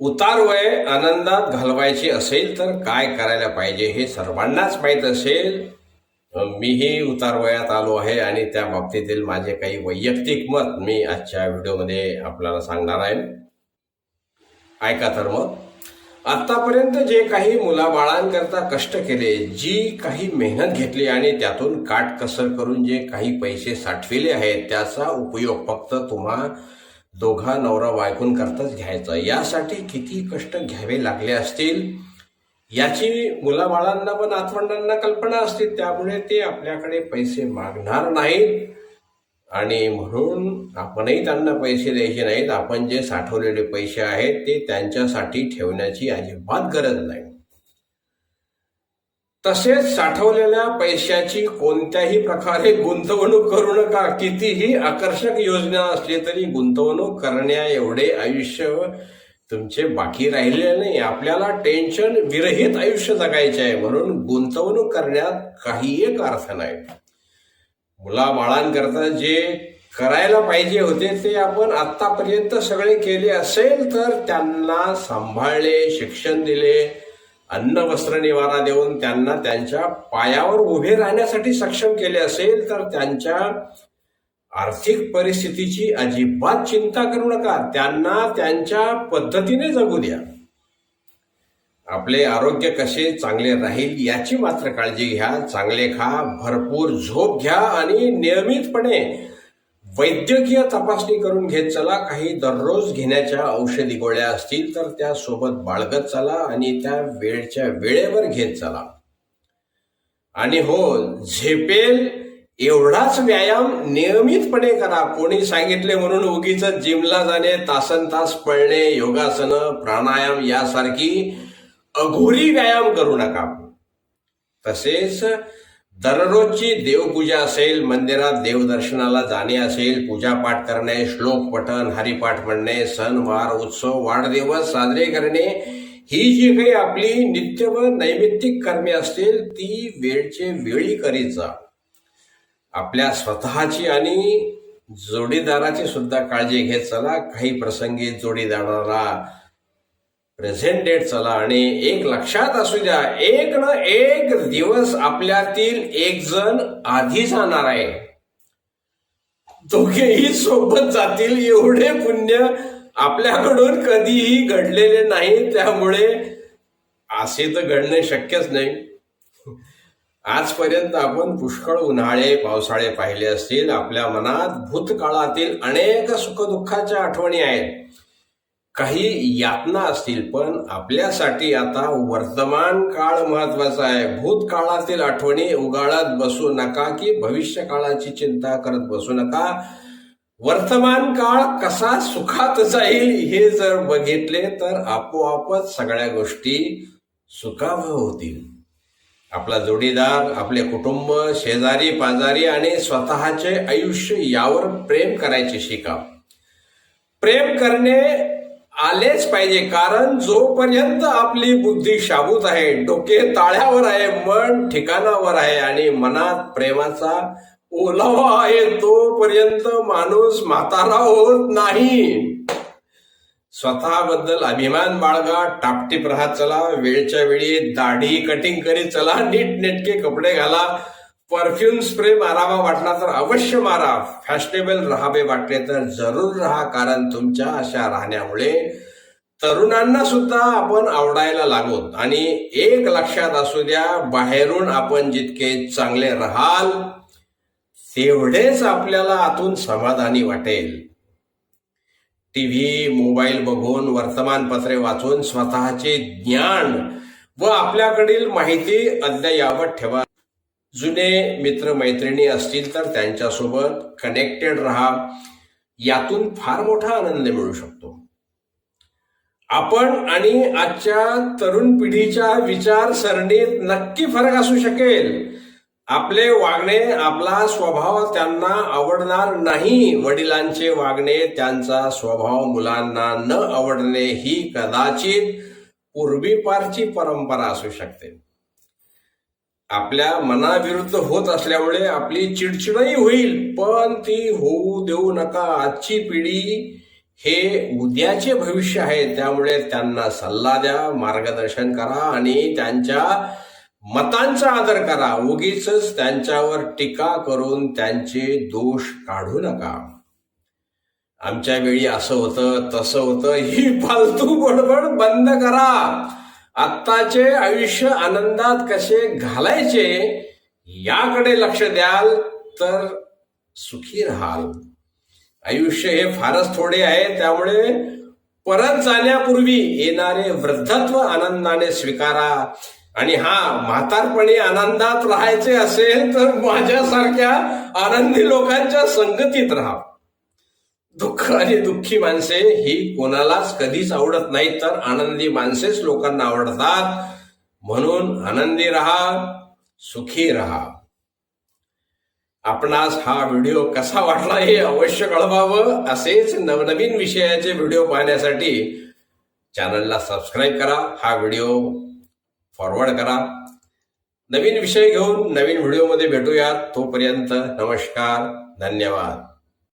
उतार वय आनंदात घालवायची असेल तर काय करायला पाहिजे हे सर्वांनाच माहीत असेल. मीही उतार वयात आलो आहे आणि त्या बाबतीतील माझे काही वैयक्तिक मत मी आजच्या व्हिडिओमध्ये आपल्याला सांगणार आहे. ऐका तर मग. आत्तापर्यंत जे काही मुलाबाळांकरता कष्ट केले जी काही मेहनत घेतली आणि त्यातून काटकसर करून जे काही पैसे साठविले आहेत त्याचा उपयोग फक्त तुम्हा दोघा नवरा बायकून करताच घ्यायचा. यासाठी किती कष्ट घ्यावे लागले असतील? याची मुलाबाळांना पण नातवंडांना कल्पना असते. त्यामुळे ते आपल्याकडे पैसे मागणार नाहीत. आणि म्हणून आपणही त्यांना पैसे द्यायचे नाहीत. आपण जे साठवलेले पैसे आहेत ते त्यांच्यासाठी ठेवण्याची अजिबात गरज नाही. तसेच साठवलेल्या पैशाची कोणत्याही प्रकारे गुंतवणूक करू नका. कितीही आकर्षक योजना असली तरी गुंतवणूक करण्या एवढे आयुष्य तुमचे बाकी राहिले नाही. आपल्याला टेन्शन विरहित आयुष्य जगायचे आहे. म्हणून गुंतवणूक करण्यात काही एक अर्थ नाही. मुलाबाळांकरता जे करायला पाहिजे होते ते आपण आतापर्यंत सगळे केले असेल तर त्यांना सांभाळले शिक्षण दिले अन्न वस्त्र निवारा देऊन त्यांना त्यांच्या पायावर उभे राहण्यासाठी सक्षम केले असेल तर त्यांच्या आर्थिक परिस्थितीची अजिबात चिंता करू नका. त्यांना त्यांच्या पद्धतीने जगू द्या. आपले आरोग्य कसे चांगले राहील याची मात्र काळजी घ्या. चांगले खा भरपूर झोप घ्या आणि नियमितपणे वैद्यकीय तपासणी करून घेत चला. काही दररोज घेण्याच्या औषधी गोळ्या असतील तर त्या सोबत बाळगत चला आणि त्या वेळच्या वेळेवर घेत चला. आणि हो झेपेल एवढाच व्यायाम नियमितपणे करा. कोणी सांगितले म्हणून उगीच जिमला जाणे तासन तास पळणे योगासनं प्राणायाम यासारखी अघोरी व्यायाम करू नका. तसेच दररोजची देवपूजा असेल मंदिरात देवदर्शनाला जाणे असेल पूजापाठ करणे श्लोक पठण हरिपाठ म्हणणे सण वार उत्सव वाढदिवस साजरे करणे ही जी काही आपली नित्य व नैमित्तिक कर्मे असतील ती वेळचे वेळी करीत जा. आपल्या स्वतःची आणि जोडीदाराची सुद्धा काळजी घेत चला. काही प्रसंगी जोडीदाराला प्रेझेंट डेट चला आणि एक लक्षात असू द्या एक ना एक दिवस आपल्यातील एक जण आधी जाणार आहे. दोघेही सोबत जातील एवढे पुण्य आपल्याकडून कधीही घडलेले नाही त्यामुळे असे तर घडणे शक्यच नाही. आजपर्यंत आपण पुष्कळ उन्हाळे पावसाळे पाहिले असतील आपल्या मनात भूतकाळातील अनेक सुखदुःखाच्या आठवणी आहेत. काही यातना असतील पण आपल्यासाठी आता वर्तमान काळ महत्त्वाचा आहे. भूतकाळातील आठवणी उगाळत बसू नका की भविष्य काळाची चिंता करत बसू नका. वर्तमान काळ कसा सुखात जाईल हे जर बघितले तर आपोआपच सगळ्या गोष्टी सुखावह होतील. आपला जोडीदार आपले कुटुंब शेजारी पाजारी आणि स्वतःचे आयुष्य यावर प्रेम करायचे शिका. प्रेम करणे आलेच पाहिजे कारण जोपर्यंत आपली बुद्धी शाबूत आहे डोके ताळ्यावर आहे मन ठिकाणावर आहे आणि मनात प्रेमाचा ओलावा आहे तोपर्यंत माणूस म्हातारा होत नाही. स्वतःबद्दल अभिमान बाळगा टापटीप राहत चला. वेळच्या वेळी दाढी कटिंग करीत चला. नीट नेटके कपडे घाला. परफ्यूम स्प्रे मारावा वाटला तर अवश्य मारा. फॅशनेबल राहावे वाटले तर जरूर राहा कारण तुमच्या अशा राहण्यामुळे तरुणांना सुद्धा आपण आवडायला लागोत आणि एक लक्षात असू द्या बाहेरून आपण जितके चांगले राहाल तेवढेच आपल्याला आतून समाधानी वाटेल. टीव्ही मोबाईल बघून वर्तमानपत्रे वाचून स्वतःचे ज्ञान व आपल्याकडील माहिती अद्ययावत ठेवा. जुने मित्र मैत्रिणी असतील तर त्यांच्यासोबत कनेक्टेड राहा. यातून फार मोठा आनंद मिळू शकतो. आपण आणि आजच्या तरुण पिढीच्या विचारसरणीत नक्की फरक असू शकेल. आपले वागणे आपला स्वभाव त्यांना आवडणार नाही. वडिलांचे वागणे त्यांचा स्वभाव मुलांना न आवडणे ही कदाचित पूर्वीपारची परंपरा असू शकते. आपल्या मनाविरुद्ध होत असल्यामुळे आपली चिडचिडही होईल पण ती होऊ देऊ नका. आजची पिढी हे उद्याचे भविष्य आहे त्यामुळे त्यांना सल्ला द्या मार्गदर्शन करा आणि त्यांच्या मतांचा आदर करा. उगीच त्यांच्यावर टीका करून त्यांचे दोष काढू नका. आमच्या वेळी असं होतं तसं होतं ही फालतू बडबड बंद करा. आत्ताचे आयुष्य आनंदात कसे घालायचे याकडे लक्ष द्याल तर सुखी राहाल. आयुष्य हे फारच थोडे आहे त्यामुळे परत जाण्यापूर्वी येणारे वृद्धत्व आनंदाने स्वीकारा. आणि हा म्हातारपणी आनंदात राहायचे असेल तर माझ्यासारख्या आनंदी लोकांच्या संगतीत राहा. दुःख आणि दुःखी माणसे ही कोणालाच कधीच आवडत नाहीत. तर आनंदी माणसेच लोकांना आवडतात. म्हणून आनंदी राहा सुखी राहा. आपणास हा व्हिडिओ कसा वाटला हे अवश्य कळवावं. असेच नवनवीन विषयाचे व्हिडिओ पाहण्यासाठी चॅनलला सबस्क्राईब करा हा व्हिडिओ फॉरवर्ड करा. नवीन विषय घेऊन नवीन व्हिडिओमध्ये भेटूयात. तोपर्यंत नमस्कार धन्यवाद.